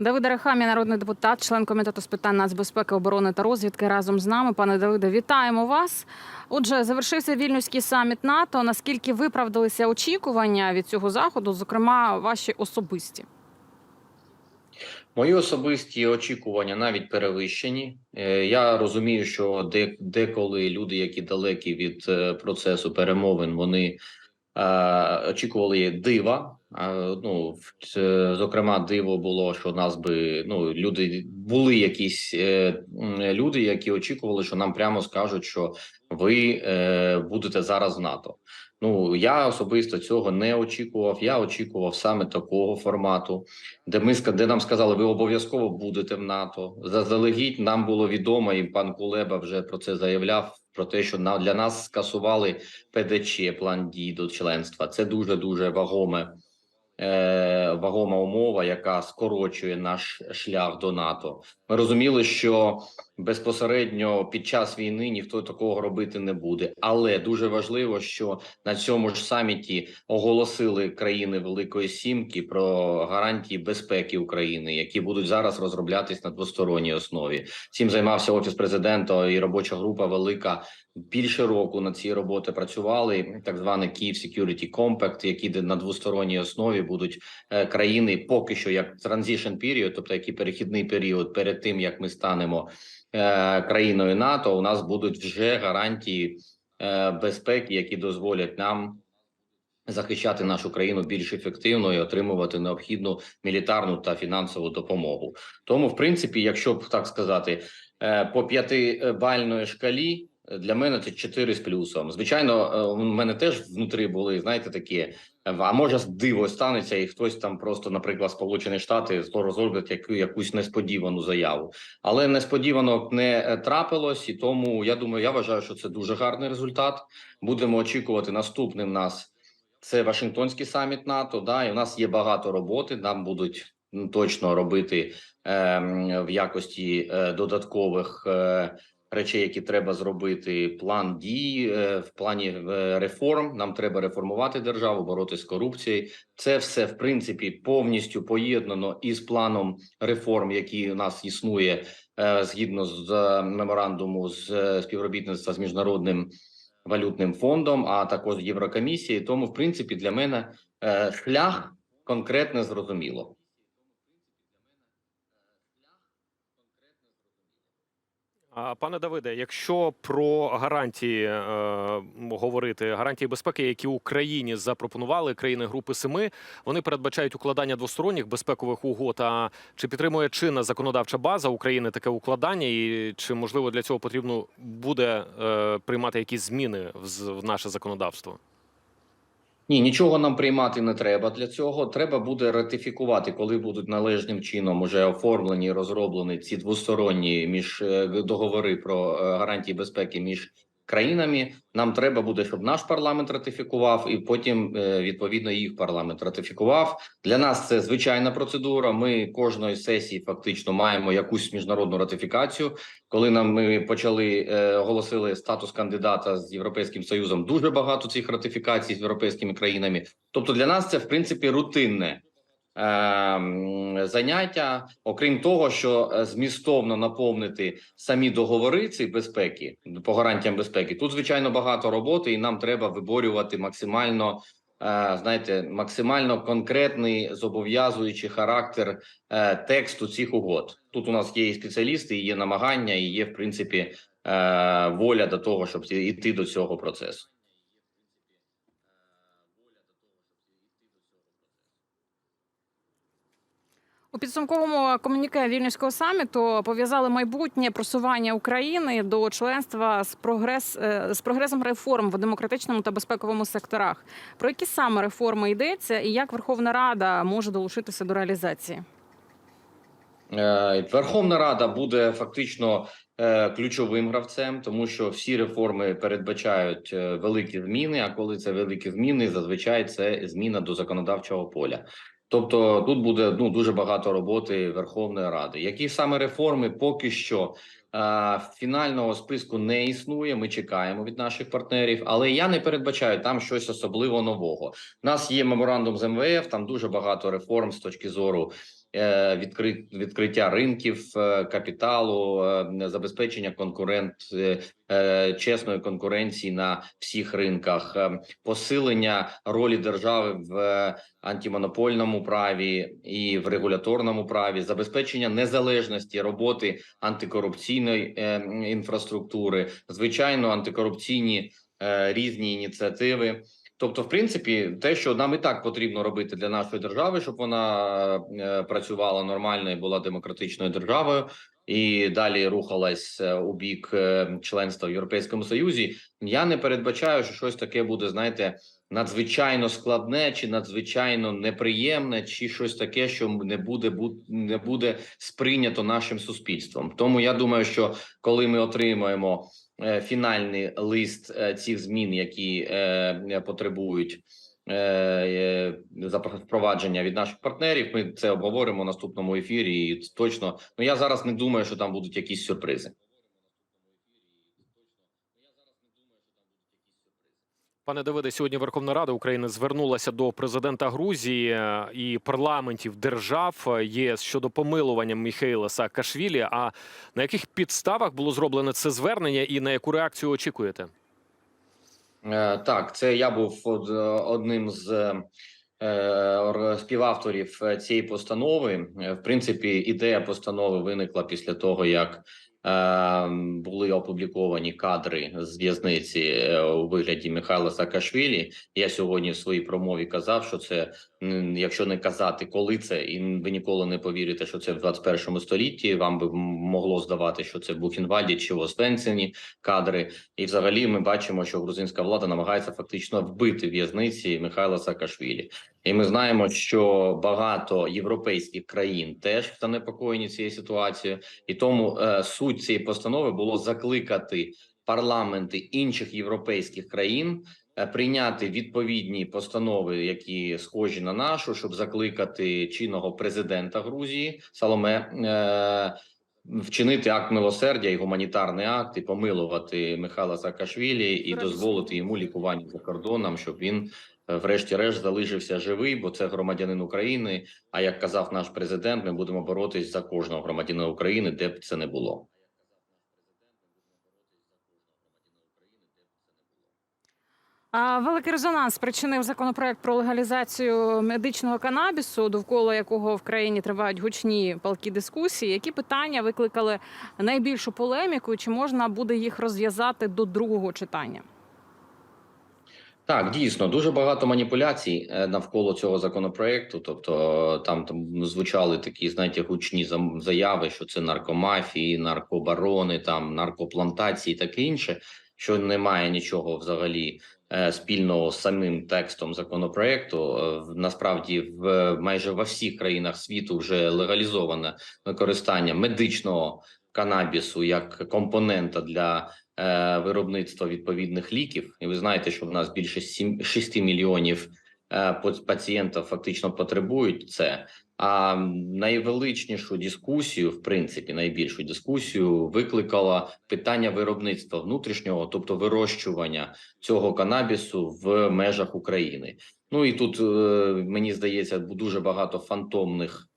Давид Арахамія, народний депутат, член комітету з питань нацбезпеки, оборони та розвідки разом з нами. Пане Давиде, вітаємо вас. Отже, завершився вільнюський саміт НАТО. Наскільки виправдалися очікування від цього заходу, зокрема ваші особисті? Мої особисті очікування навіть перевищені. Е, Я розумію, що де, деколи люди, які далекі від е, процесу перемовин, вони очікували дива. Ну, зокрема, диво було, що нас би ну люди були якісь е, люди, які очікували, що нам прямо скажуть, що ви е, будете зараз в НАТО. Ну я особисто цього не очікував. Я очікував саме такого формату де ми де нам сказали, ви обов'язково будете в НАТО. Заздалегідь нам було відомо, і пан Кулеба вже про це заявляв. Про те, що на для нас скасували ПДЧ, план дій до членства. Це дуже дуже вагоме, е, вагома умова, яка скорочує наш шлях до НАТО. Ми розуміли, що безпосередньо під час війни ніхто такого робити не буде. Але дуже важливо, що на цьому ж саміті оголосили країни Великої Сімки про гарантії безпеки України, які будуть зараз розроблятись на двосторонній основі. Цим займався офіс президента і робоча група велика. Більше року на ці роботи працювали. Так званий Київ Security Compact, які на двосторонній основі будуть е, країни поки що як transition period, тобто який перехідний період перед тим як ми станемо країною НАТО. У нас будуть вже гарантії е, безпеки, які дозволять нам захищати нашу країну більш ефективно і отримувати необхідну мілітарну та фінансову допомогу. Тому, в принципі, якщо б так сказати, е, по п'ятибальної шкалі е, для мене це 4 з плюсом. Звичайно, е, у мене теж внутрі були, знаєте, такі. е, А може диво станеться, і хтось там просто, наприклад, Сполучені Штати розроблять яку якусь несподівану заяву, але несподівано не е, трапилось, і тому я думаю, я вважаю, що це дуже гарний результат. Будемо очікувати наступним нас. Це Вашингтонський саміт НАТО. Да, і в нас є багато роботи. Нам будуть точно робити ем, в якості е, додаткових е, речей, які треба зробити. План дій е, в плані е, реформ. Нам треба реформувати державу, боротися з корупцією. Це все в принципі повністю поєднано із планом реформ, який у нас існує е, згідно з меморандуму з співробітництва з міжнародним валютним фондом, а також Єврокомісії. Тому, в принципі, для мене шлях конкретно зрозуміло. Пане Давиде, якщо про гарантії е, говорити, гарантії безпеки, які Україні запропонували країни Групи Семи, вони передбачають укладання двосторонніх безпекових угод. А чи підтримує чинна законодавча база України таке укладання, і чи можливо для цього потрібно буде е, приймати якісь зміни в, в наше законодавство? Ні, нічого нам приймати не треба для цього. Треба буде ратифікувати, коли будуть належним чином уже оформлені, розроблені ці двосторонні між е, договори про е, гарантії безпеки між країнами. Нам треба буде, щоб наш парламент ратифікував, і потім е, відповідно їх парламент ратифікував. Для нас це звичайна процедура. Ми кожної сесії фактично маємо якусь міжнародну ратифікацію. Коли нам ми почали е, оголосили статус кандидата з європейським союзом, дуже багато цих ратифікацій з європейськими країнами. Тобто для нас це в принципі рутинне заняття. Окрім того, що е, змістовно наповнити самі договори цієї безпеки по гарантіям безпеки. Тут звичайно багато роботи, і нам треба виборювати максимально. е, Знаєте, максимально конкретний зобов'язуючий характер е, тексту цих угод. Тут у нас є і спеціалісти, і є намагання, і є в принципі воля до того, щоб йти до цього процесу. У підсумковому комуніке вільнюського саміту пов'язали майбутнє просування України до членства з прогрес е, з прогресом реформ в демократичному та безпековому секторах. Про які саме реформи йдеться, і як Верховна Рада може долучитися до реалізації? Е, Верховна Рада буде фактично е, ключовим гравцем, тому що всі реформи передбачають великі зміни. А коли це великі зміни, зазвичай це зміна до законодавчого поля. Тобто тут буде ну дуже багато роботи Верховної Ради. Які саме реформи поки що е, фінального списку не існує. Ми чекаємо від наших партнерів, але я не передбачаю там щось особливо нового. У нас є меморандум з МВФ. Там дуже багато реформ з точки зору відкриття ринків е, капіталу, е, забезпечення конкурент е, е, чесної конкуренції на всіх ринках, е, посилення ролі держави в е, антимонопольному праві і в регуляторному праві, забезпечення незалежності роботи антикорупційної е, інфраструктури, звичайно, антикорупційні е, різні ініціативи. Тобто, в принципі, те, що нам і так потрібно робити для нашої держави, щоб вона е, працювала нормально і була демократичною державою, і далі рухалась е, у бік е, членства в Європейському Союзі. Я не передбачаю, що щось таке буде, знаєте, надзвичайно складне, чи надзвичайно неприємне, чи щось таке, що не буде бу- не буде сприйнято нашим суспільством. Тому я думаю, що коли ми отримаємо фінальний лист е, цих змін, які е, потребують е, е, запро- впровадження від наших партнерів, ми це обговоримо в наступному ефірі. І точно, ну я зараз не думаю, що там будуть якісь сюрпризи. Пане Давиде, сьогодні Верховна Рада України звернулася до президента Грузії е, і парламентів держав е, ЄС щодо помилування Міхейла Саакашвілі. А на яких підставах було зроблене це звернення, і на яку реакцію очікуєте? Е, Так, це я був одним з співавторів цієї постанови. В принципі, ідея постанови виникла після того, як були опубліковані кадри з в'язниці е, у вигляді Михайла Саакашвілі. Я сьогодні в своїй промові казав, що це якщо не казати, коли це, і ви ніколи не повірите, що це в 21 столітті. Вам би могло здавати, що це в Бухенвальді чи в Освенцині кадри. І взагалі ми бачимо, що грузинська влада намагається фактично вбити в'язниці Михайла Саакашвілі. І ми знаємо, що багато європейських країн теж занепокоєні цією ситуацією, і тому е, суть цієї постанови було закликати парламенти інших європейських країн е, прийняти відповідні постанови, які схожі на нашу, щоб закликати чинного президента Грузії Саломе. Е, Вчинити акт милосердя і гуманітарний акт, і помилувати Михайла Саакашвілі і дозволити йому лікування за кордоном, щоб він врешті-решт залишився живий, бо це громадянин України. А як казав наш президент, ми будемо боротись за кожного громадянина України, де б це не було. Великий резонанс спричинив законопроект про легалізацію медичного канабісу, довкола якого в країні тривають гучні палкі дискусії. Які питання викликали найбільшу полеміку? Чи можна буде їх розв'язати до другого читання? Так, дійсно, дуже багато маніпуляцій е, навколо цього законопроекту. Тобто там, там звучали такі, знаєте, гучні заяви, що це наркомафії, наркобарони, там наркоплантації, таке інше, що немає нічого взагалі е, спільного з самим текстом законопроекту. Е, Насправді, в майже во всіх країнах світу вже легалізоване використання медичного канабісу як компонента для е, виробництва відповідних ліків. І ви знаєте, що в нас більше 7, 6 мільйонів е, пацієнтів фактично потребують це. А найвеличнішу дискусію, в принципі, найбільшу дискусію викликало питання виробництва внутрішнього, тобто вирощування цього канабісу в межах України. Ну і тут е, мені здається, дуже багато фантомних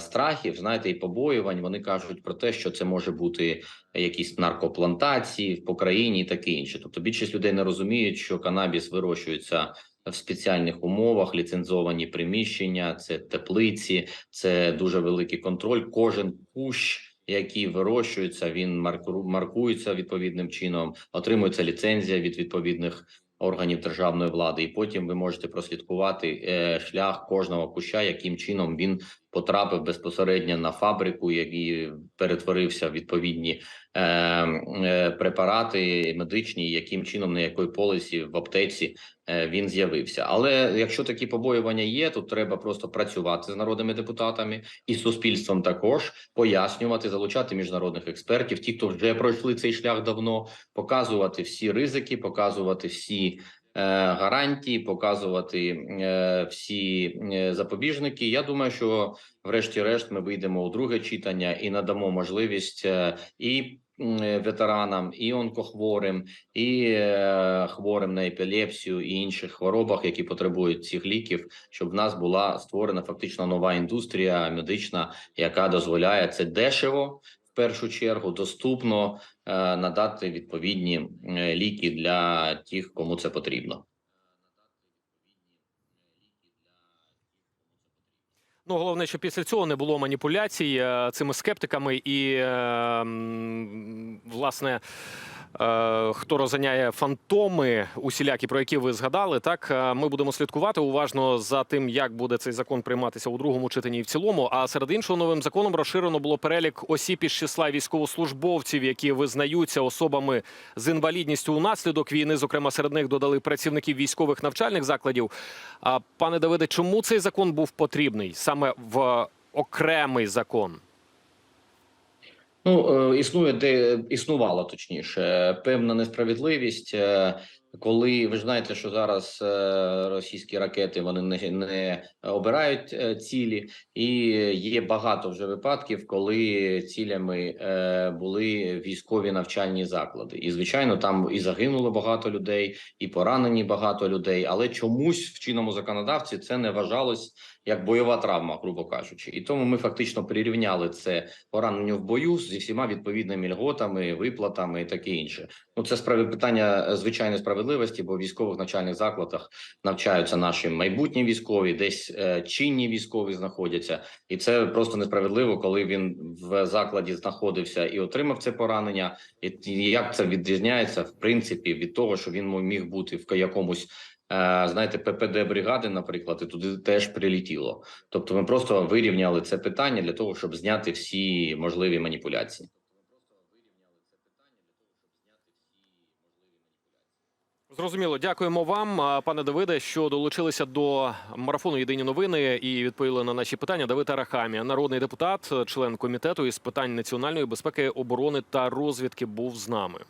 страхів, знаєте, і побоювань. Вони кажуть про те, що це може бути якісь наркоплантації по країні і таке інше. Тобто більшість людей не розуміють, що канабіс вирощується в спеціальних умовах, ліцензовані приміщення, це теплиці, це дуже великий контроль. Кожен кущ, який вирощується, він марку- маркується відповідним чином, отримується ліцензія від відповідних органів державної влади, і потім ви можете прослідкувати е, шлях кожного куща, яким чином він потрапив безпосередньо на фабрику, який перетворився в відповідні е, е, препарати медичні, яким чином на якої полисі в аптеці е, він з'явився. Але якщо такі побоювання є, то треба просто працювати з народними депутатами і суспільством також пояснювати, залучати міжнародних експертів, ті, хто вже пройшли цей шлях давно, показувати всі ризики, показувати всі. Е, Гарантії показувати е, всі е, запобіжники. Я думаю, що врешті-решт ми вийдемо у друге читання і надамо можливість і ветеранам, і онкохворим, і хворим на епілепсію і інших хворобах, які потребують цих ліків, щоб в нас була створена фактично нова індустрія медична, яка дозволяє це дешево. Першу чергу доступно е, надати відповідні ліки для тих, кому це потрібно. Ну, головне, що після цього не було маніпуляцій е, цими скептиками і, е, власне. Е, Хто розганяє фантоми усілякі, про які ви згадали, так е, ми будемо слідкувати уважно за тим, як буде цей закон прийматися у другому читанні і в цілому. А серед іншого, новим законом розширено було перелік осіб із числа військовослужбовців, які визнаються особами з інвалідністю унаслідок війни. Зокрема, серед них додали працівників військових навчальних закладів. А пане Давиде, чому цей закон був потрібний саме в окремий закон? Ну, е, існує де існувала точніше певна несправедливість, е, коли ви ж знаєте, що зараз е, російські ракети вони не, не обирають е, цілі, і є багато вже випадків, коли цілями е, були військові навчальні заклади. І звичайно, там і загинуло багато людей, і поранені багато людей. Але чомусь в чинному законодавці це не вважалось як бойова травма, грубо кажучи. І тому ми фактично прирівняли це пораненню в бою зі всіма відповідними льготами, виплатами і таке інше. Ну це справи питання е, звичайної справедливості, бо в військових навчальних закладах навчаються наші майбутні військові, десь е, чинні військові знаходяться, і це просто несправедливо, коли він в закладі знаходився і отримав це поранення. І як це відрізняється в принципі від того, що він міг бути в якомусь. е, Знаєте, ППД бригади, наприклад, і туди теж прилетіло. Тобто, ми просто вирівняли це питання для того, щоб зняти всі можливі маніпуляції. Зрозуміло, дякуємо вам, пане Давиде, що долучилися до марафону Єдині новини і відповіли на наші питання. Давид Арахамія, народний депутат, член комітету із питань національної безпеки, оборони та розвідки, був з нами.